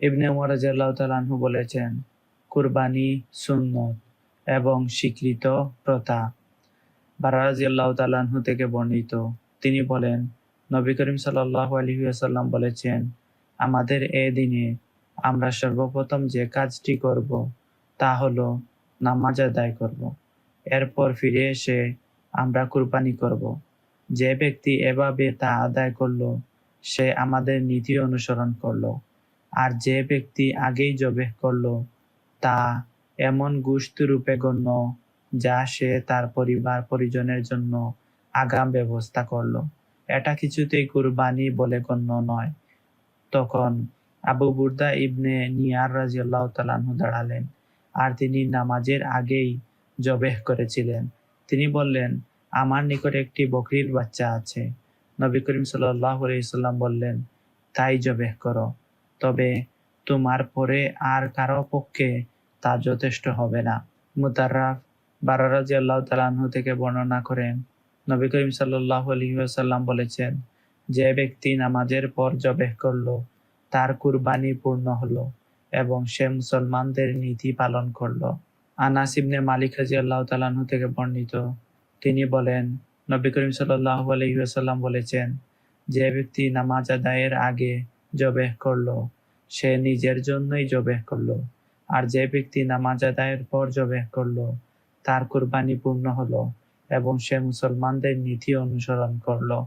ইবনে উমর তাআলা বলেছেন, কুরবানি সুন্নত এবং স্বীকৃত প্রথা। বারা রাজিয়াল্লাহু তাআলা থেকে বর্ণিত। তিনি বলেন, নবী করিম সাল্লাল্লাহু আলাইহি ওয়াসাল্লাম বলেছেন, আমাদের এ দিনে আমরা সর্বপ্রথম যে কাজটি করব তা হলো নামাজ আদায় করব। এরপর ফিরে এসে আমরা কুরবানি করব। যে ব্যক্তি এভাবে তা আদায় করল, সে আমাদের নীতি অনুসরণ করল। আর যে ব্যক্তি আগেই জবেহ করল, তা এমন গুস্তু রূপে গণ্য, যা সে তার পরিবার পরিজনের জন্য আগাম ব্যবস্থা করল। এটা কিছুতেই কুরবানি বলে গণ্য নয়। তখন আবু বুর্দা ইবনে নিয়ার রাজিয়াল্লাহ তালাহু দাঁড়ালেন, আর তিনি নামাজের আগেই জবেহ করেছিলেন। তিনি বললেন, আমার নিকট একটি বকরির বাচ্চা আছে। নবী করিম সাল্লাহ সাল্লাম বললেন, তাই জবেহ করো। তোমার পরে আর কারও পক্ষে তা যথেষ্ট হবে না। মুতার্রাফ বারারাজি আল্লাহ তালাহু থেকে বর্ণনা করেন। নবী করিম সাল্লাহ আলহিহাসাল্লাম বলেছেন, যে ব্যক্তি নামাজের পর জবেহ করল, তার কুরবানি পূর্ণ হলো এবং সে মুসলমানদের নীতি পালন করল। আনাস ইবনে মালিক রাজি আল্লাহ তালাহু থেকে বর্ণিত, তিনি বলেন, নবী করিম সাল্লাহ আলহিহাসাল্লাম বলেছেন, যে ব্যক্তি নামাজ আদায়ের আগে জবেহ করল। সে নিজের জন্যই জবেহ করল। আর যে ব্যক্তি নামাজ আদায়ের পর জবেহ করল, তার কুরবানি পূর্ণ হলো এবং সে মুসলমানদের নীতি অনুসরণ করল।